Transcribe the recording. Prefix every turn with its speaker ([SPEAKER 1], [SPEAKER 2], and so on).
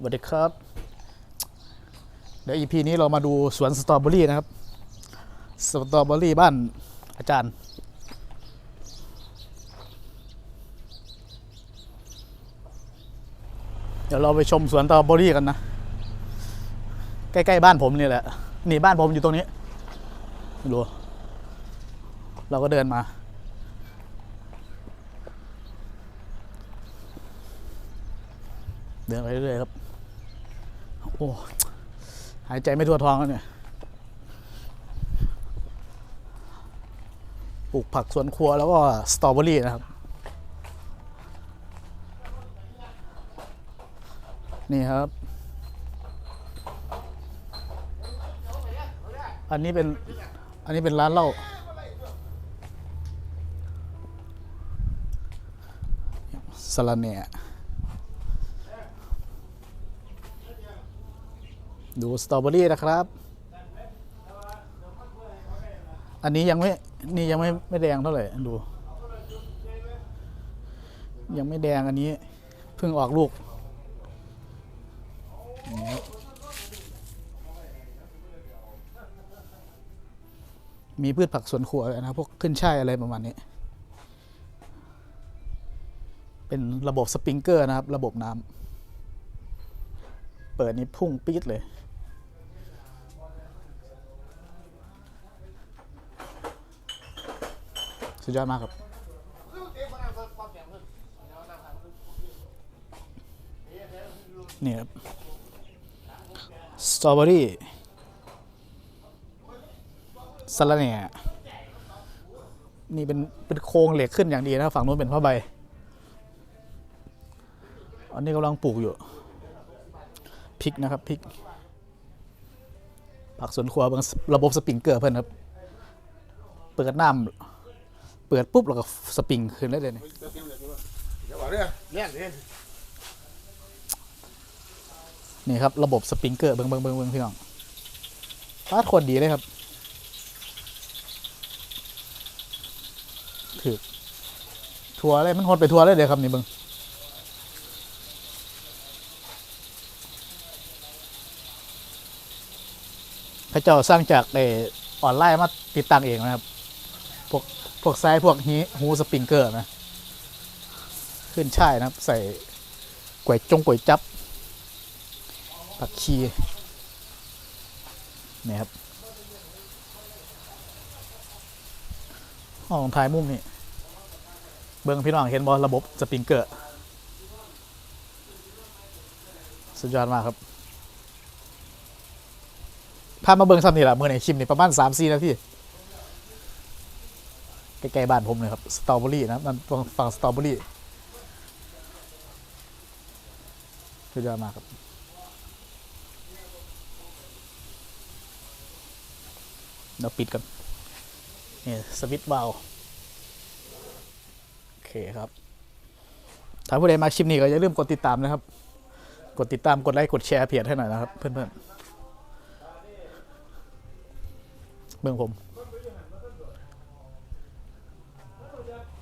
[SPEAKER 1] สวัสดีครับ เดี๋ยว EP นี้เรามาดูสวนสตรอเบอรี่นะครับ สตรอเบอรี่บ้านอาจารย์ เดี๋ยวเราไปชมสวนสตรอเบอรี่กันนะ ใกล้ ๆ บ้านผมนี่แหละ นี่บ้านผมอยู่ตรงนี้ดูเราก็เดินมาเดินไปเรื่อยๆครับ โอ้หายใจไม่ทั่วท้องแล้วเนี่ยปลูกผักสวนครัวแล้วก็สตรอเบอรี่นะครับ นี่ครับ อันนี้เป็น อันนี้เป็นร้านเหล้าสลันเนีย ดูสตรอเบอรี่นะครับ อันนี้ยังไม่ นี่ยังไม่ไม่แดงเท่าไหร่ ดู ยังไม่แดงอันนี้เพิ่งออกลูก มีพืชผักสวนครัวนะครับพวกขึ้นช่ายอะไรประมาณนี้ เป็นระบบสปริงเกอร์นะครับ ระบบน้ำ เปิดนี่พุ่งปี๊ดเลย สุดยอดมากครับ นี่ครับ สตรอเบอรี่สลัดเนี่ยนี่เป็นเป็นโครงเหล็กขึ้นอย่างดีนะฝั่งนู้นเป็นผ้าใบ อันนี้กำลังปลูกอยู่พริกนะครับพริก ผักสวนครัวบางระบบสปริงเกอร์เพิ่อนครับ เปิดน้ำ เปิดปุ๊บแล้วก็สปริงขึ้นได้เลยนี่
[SPEAKER 2] เดี๋ยวบอกเรื่องแย่งดิ
[SPEAKER 1] นี่ครับระบบสปริงเกอร์เบิ้งเบิ้งเบิ้งเบิ้งพี่น้องฟาดโคตรดีเลยครับถือทัวร์เลยมันหดไปทัวร์เลยเดี๋ยวครับนี่เบิ้งพระเจ้าสร้างจากเออออนไลน์มาติดตั้งเองนะครับ พวกพวกไซส์พวกฮีฮูสปริงเกอร์นะ ขึ้นช่ายนะครับ ใส่ก๋วยจงก๋วยจับ ผักชีนี่ครับห้องท้ายมุมนี่ เบิ้งพี่น้องเห็นบอระบบสปริงเกอร์สุดยอดมากครับพามาเบิ้งซ้ำนี่แหละเมื่อในคลิปนี่ประมาณสามสี่นาที ใกล้ๆบ้านผมเลยครับสตรอเบอรี่นะครับนั่นตรงฝั่งสตรอเบอรี่สุดยอดมากครับเราปิดกันนี่สวิตช์วาล์วโอเคครับ ถ้าผู้ใดมาคลิปนี้ก็อย่าลืมกดติดตามนะครับ กดติดตามกดไลค์กดแชร์เพจให้หน่อยนะครับ เพื่อนๆเบื้องผม conduct